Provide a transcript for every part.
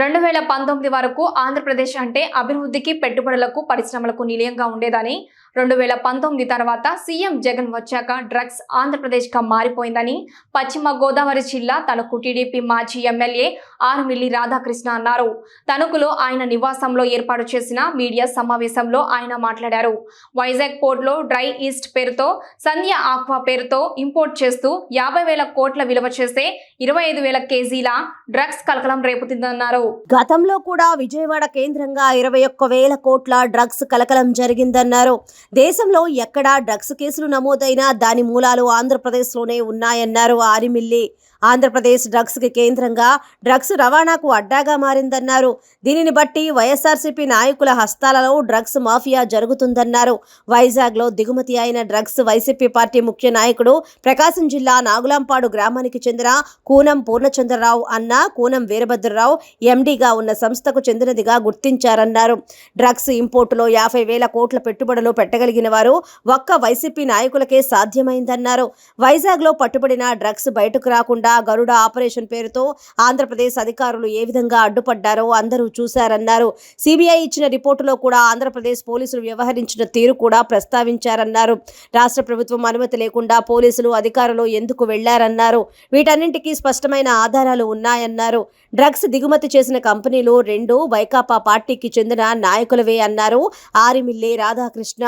రెండు వేల పంతొమ్మిది వరకు ఆంధ్రప్రదేశ్ అంటే అభివృద్ధికి పెట్టుబడులకు పరిశ్రమలకు నిలయంగా ఉండేదని రెండు వేల పంతొమ్మిది తర్వాత సీఎం జగన్ వచ్చాక డ్రగ్స్ ఆంధ్రప్రదేశ్గా మారిపోయిందని పశ్చిమ గోదావరి జిల్లా తణుకు టీడీపీ మాజీ ఎమ్మెల్యే ఆర్మిల్లి రాధాకృష్ణ అన్నారు. తణుకులో ఆయన నివాసంలో ఏర్పాటు చేసిన మీడియా సమావేశంలో ఆయన మాట్లాడారు. వైజాగ్ పోర్ట్లో డ్రై ఈస్ట్ పేరుతో సంధ్య ఆక్వా పేరుతో ఇంపోర్ట్ చేస్తూ యాభై వేల కోట్ల విలువ చేసే ఇరవై ఐదు వేల కేజీల డ్రగ్స్ కలకలం రేపుతుందన్నారు. గతంలో కూడా విజయవాడ కేంద్రంగా ఇరవై ఒక్క వేల కోట్ల డ్రగ్స్ కలకలం జరిగిందన్నారు. దేశంలో ఎక్కడా డ్రగ్స్ కేసులు నమోదైనా దాని మూలాలు ఆంధ్రప్రదేశ్లోనే ఉన్నాయన్నారు ఆరిమిల్లి. ఆంధ్రప్రదేశ్ డ్రగ్స్కి కేంద్రంగా డ్రగ్స్ రవాణాకు అడ్డాగా మారిందన్నారు. దీనిని బట్టి వైఎస్ఆర్సీపీ నాయకుల హస్తాలలో డ్రగ్స్ మాఫియా జరుగుతుందన్నారు. వైజాగ్లో దిగుమతి అయిన డ్రగ్స్ వైసీపీ పార్టీ ముఖ్య నాయకుడు ప్రకాశం జిల్లా నాగులాంపాడు గ్రామానికి చెందిన కూనం పూర్ణచంద్రరావు అన్న కూనం వీరభద్రరావు ఎండీగా ఉన్న సంస్థకు చెందినదిగా గుర్తించారన్నారు. డ్రగ్స్ ఇంపోర్టులో యాభై వేల కోట్ల పెట్టుబడులు పెట్టగలిగిన వారు ఒక్క వైసీపీ నాయకులకే సాధ్యమైందన్నారు. వైజాగ్లో పట్టుబడిన డ్రగ్స్ బయటకు రాకుండా గరుడ ఆపరేషన్ పేరుతో ఆంధ్రప్రదేశ్ అధికారులు ఏ విధంగా అడ్డుపడ్డారో అందరూ చూశారన్నారు. సిబిఐ ఇచ్చిన రిపోర్టులో కూడా ఆంధ్రప్రదేశ్ పోలీసులు వ్యవహరించిన తీరు కూడా ప్రస్తావించారన్నారు. రాష్ట్ర ప్రభుత్వం అనుమతి లేకుండా పోలీసులు అధికారులు ఎందుకు వెళ్ళారన్నారు? వీటన్నింటికీ స్పష్టమైన ఆధారాలు ఉన్నాయన్నారు. డ్రగ్స్ దిగుమతి చేసిన కంపెనీలు రెండు వైకాపా పార్టీకి చెందిన నాయకులవే అన్నారు. ఆరిమిల్లి రాధాకృష్ణ.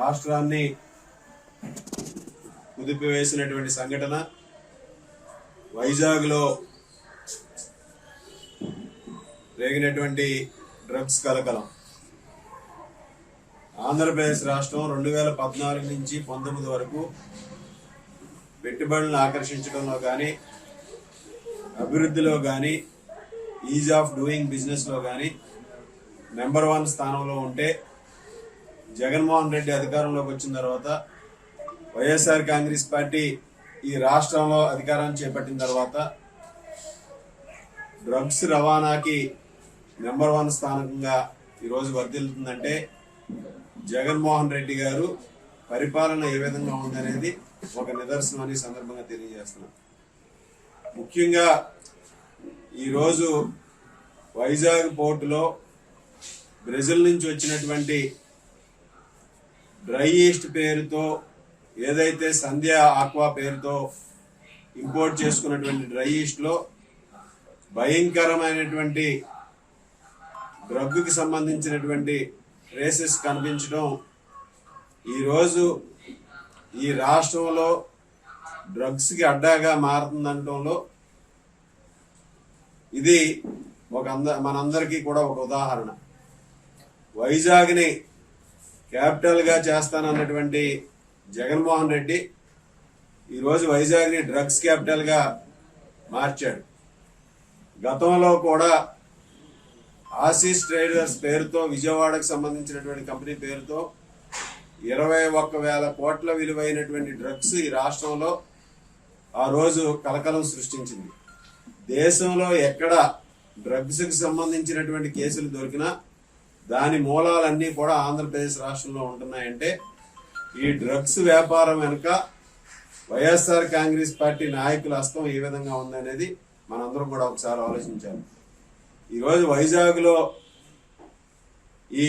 రాష్ట్రాన్ని కుదిపివేసినటువంటి సంఘటన వైజాగ్లో రేగినటువంటి డ్రగ్స్ కలకలం. ఆంధ్రప్రదేశ్ రాష్ట్రం రెండు వేల పద్నాలుగు నుంచి పంతొమ్మిది వరకు పెట్టుబడులను ఆకర్షించడంలో కానీ అభివృద్ధిలో కానీ ఈజ్ ఆఫ్ డూయింగ్ బిజినెస్లో కానీ నెంబర్ వన్ స్థానంలో ఉంటే జగన్మోహన్ రెడ్డి అధికారంలోకి వచ్చిన తర్వాత వైఎస్ఆర్ కాంగ్రెస్ పార్టీ ఈ రాష్ట్రంలో అధికారం చేపట్టిన తర్వాత డ్రగ్స్ రవాణాకి నెంబర్ వన్ స్థానకంగా ఈరోజు వర్ధిల్లుతుందంటే జగన్మోహన్ రెడ్డి గారు పరిపాలన ఏ విధంగా ఉందనేది ఒక నిదర్శనం అని సందర్భంగా తెలియజేస్తున్నాం. ముఖ్యంగా ఈరోజు వైజాగ్ పోర్టులో బ్రెజిల్ నుంచి వచ్చినటువంటి డ్రై ఈస్ట్ పేరుతో ఏదైతే సంధ్య ఆక్వా పేరుతో ఇంపోర్ట్ చేసుకున్నటువంటి డ్రై ఈస్ట్లో భయంకరమైనటువంటి డ్రగ్కి సంబంధించినటువంటి ట్రేసెస్ కనిపించడం ఈరోజు ఈ రాష్ట్రంలో డ్రగ్స్కి అడ్డాగా మారుతుందనటంలో ఇది ఒక అంద మనందరికీ కూడా ఒక ఉదాహరణ. వైజాగ్ని క్యాపిటల్గా చేస్తానన్నటువంటి జగన్మోహన్ రెడ్డి ఈరోజు వైజాగ్ని డ్రగ్స్ క్యాపిటల్గా మార్చాడు. గతంలో కూడా ఆసీస్ ట్రేడర్స్ పేరుతో విజయవాడకు సంబంధించినటువంటి కంపెనీ పేరుతో ఇరవై ఒక్క వేల కోట్ల విలువైనటువంటి డ్రగ్స్ ఈ రాష్ట్రంలో ఆ రోజు కలకలం సృష్టించింది. దేశంలో ఎక్కడ డ్రగ్స్కి సంబంధించినటువంటి కేసులు దొరికినా దాని మూలాలన్నీ కూడా ఆంధ్రప్రదేశ్ రాష్ట్రంలో ఉంటున్నాయంటే ఈ డ్రగ్స్ వ్యాపారం వెనుక వైఎస్ఆర్ కాంగ్రెస్ పార్టీ నాయకుల హస్తం ఏ విధంగా ఉందనేది మనందరం కూడా ఒకసారి ఆలోచించాలి. ఈరోజు వైజాగ్లో ఈ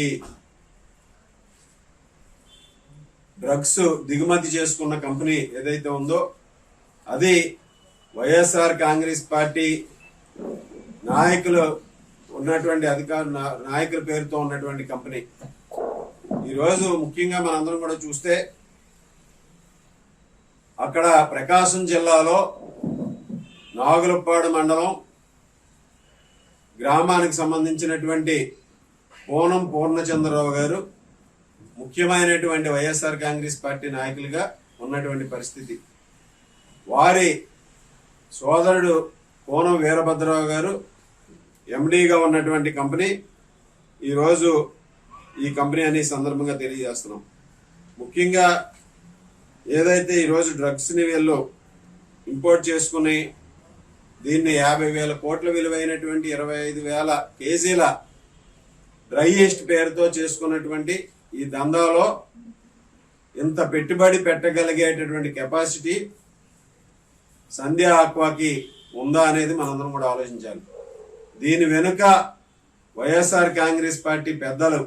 డ్రగ్స్ దిగుమతి చేసుకున్న కంపెనీ ఏదైతే ఉందో అది వైఎస్ఆర్ కాంగ్రెస్ పార్టీ నాయకులు ఉన్నటువంటి అధికార నాయకుల పేరుతో ఉన్నటువంటి కంపెనీ. ఈరోజు ముఖ్యంగా మనందరం కూడా చూస్తే అక్కడ ప్రకాశం జిల్లాలో నాగులపాడు మండలం గ్రామానికి సంబంధించినటువంటి పూనం పూర్ణచంద్రరావు గారు ముఖ్యమైనటువంటి వైఎస్ఆర్ కాంగ్రెస్ పార్టీ నాయకులుగా ఉన్నటువంటి పరిస్థితి. వారి సోదరుడు పూనం వీరభద్రరావు గారు ఎండీగా ఉన్నటువంటి కంపెనీ. ఈరోజు ఈ కంపెనీ అనే సందర్భంగా తెలియజేస్తున్నాం. ముఖ్యంగా ఏదైతే ఈరోజు డ్రగ్స్ని వీళ్ళు ఇంపోర్ట్ చేసుకుని దీన్ని యాభై వేల కోట్ల విలువైనటువంటి ఇరవై ఐదు వేల కేజీల డ్రై ఈస్ట్ పేరుతో చేసుకున్నటువంటి ఈ దందాలో ఇంత పెట్టుబడి పెట్టగలిగేటటువంటి కెపాసిటీ సంధ్యా ఆక్వాకి ఉందా అనేది మనందరం కూడా ఆలోచించాలి. దీని వెనుక వైఎస్ఆర్ కాంగ్రెస్ పార్టీ పెద్దలు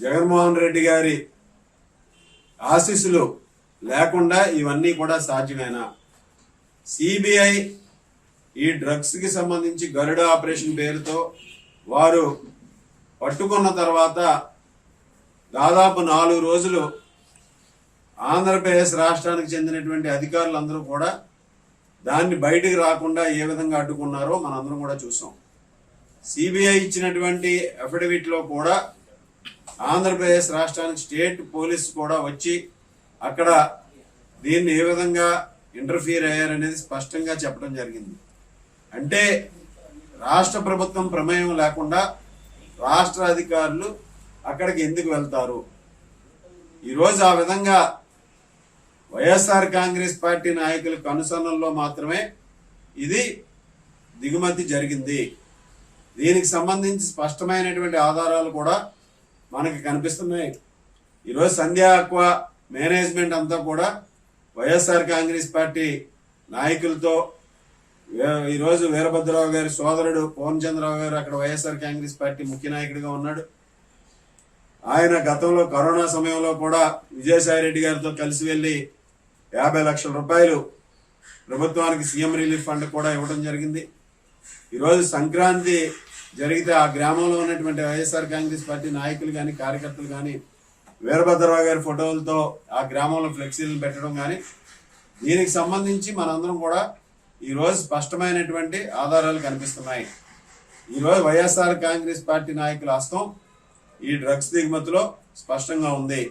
జగన్మోహన్ రెడ్డి గారి ఆశీస్సులు లేకుండా ఇవన్నీ కూడా సాధ్యమేనా? సిబిఐ ఈ డ్రగ్స్కి సంబంధించి గరుడ ఆపరేషన్ పేరుతో వారు పట్టుకున్న తర్వాత దాదాపు నాలుగు రోజులు ఆంధ్రప్రదేశ్ రాష్ట్రానికి చెందినటువంటి అధికారులందరూ కూడా దాన్ని బయటికి రాకుండా ఏ విధంగా అడ్డుకున్నారో మనందరం కూడా చూసాం. సిబిఐ ఇచ్చినటువంటి అఫిడవిట్లో కూడా ఆంధ్రప్రదేశ్ రాష్ట్రానికి స్టేట్ పోలీస్ కూడా వచ్చి అక్కడ దీన్ని ఏ విధంగా ఇంటర్ఫీర్ అయ్యారనేది స్పష్టంగా చెప్పడం జరిగింది. అంటే రాష్ట్ర ప్రభుత్వం ప్రమేయం లేకుండా రాష్ట్ర అధికారులు అక్కడికి ఎందుకు వెళ్తారు? ఈరోజు ఆ విధంగా వైఎస్ఆర్ కాంగ్రెస్ పార్టీ నాయకుల కనుసన్నల్లో మాత్రమే ఇది దిగుమతి జరిగింది. దీనికి సంబంధించి స్పష్టమైనటువంటి ఆధారాలు కూడా మనకి కనిపిస్తున్నాయి. ఈరోజు సంధ్యా అక్వా మేనేజ్మెంట్ అంతా కూడా వైఎస్ఆర్ కాంగ్రెస్ పార్టీ నాయకులతో ఈరోజు వీరభద్రరావు గారి సోదరుడు పవన్ చంద్రరావు గారు అక్కడ వైఎస్ఆర్ కాంగ్రెస్ పార్టీ ముఖ్య నాయకుడిగా ఉన్నాడు. ఆయన గతంలో కరోనా సమయంలో కూడా విజయసాయి రెడ్డి గారితో కలిసి వెళ్ళి యాభై లక్షల రూపాయలు ప్రభుత్వానికి సీఎం రిలీఫ్ ఫండ్ కూడా ఇవ్వడం జరిగింది. ఈరోజు సంక్రాంతి జరిగితే ఆ గ్రామంలో ఉన్నటువంటి వైఎస్ఆర్ కాంగ్రెస్ పార్టీ నాయకులు కానీ కార్యకర్తలు కానీ వీరభద్రరావు గారి ఫోటోలతో ఆ గ్రామంలో ఫ్లెక్సీలు పెట్టడం కానీ దీనికి సంబంధించి మనందరం కూడా ఈరోజు స్పష్టమైనటువంటి ఆధారాలు కనిపిస్తున్నాయి. ఈరోజు వైఎస్ఆర్ కాంగ్రెస్ పార్టీ నాయకుల హస్తం ఈ డ్రగ్స్ దిగుమతిలో స్పష్టంగా ఉంది.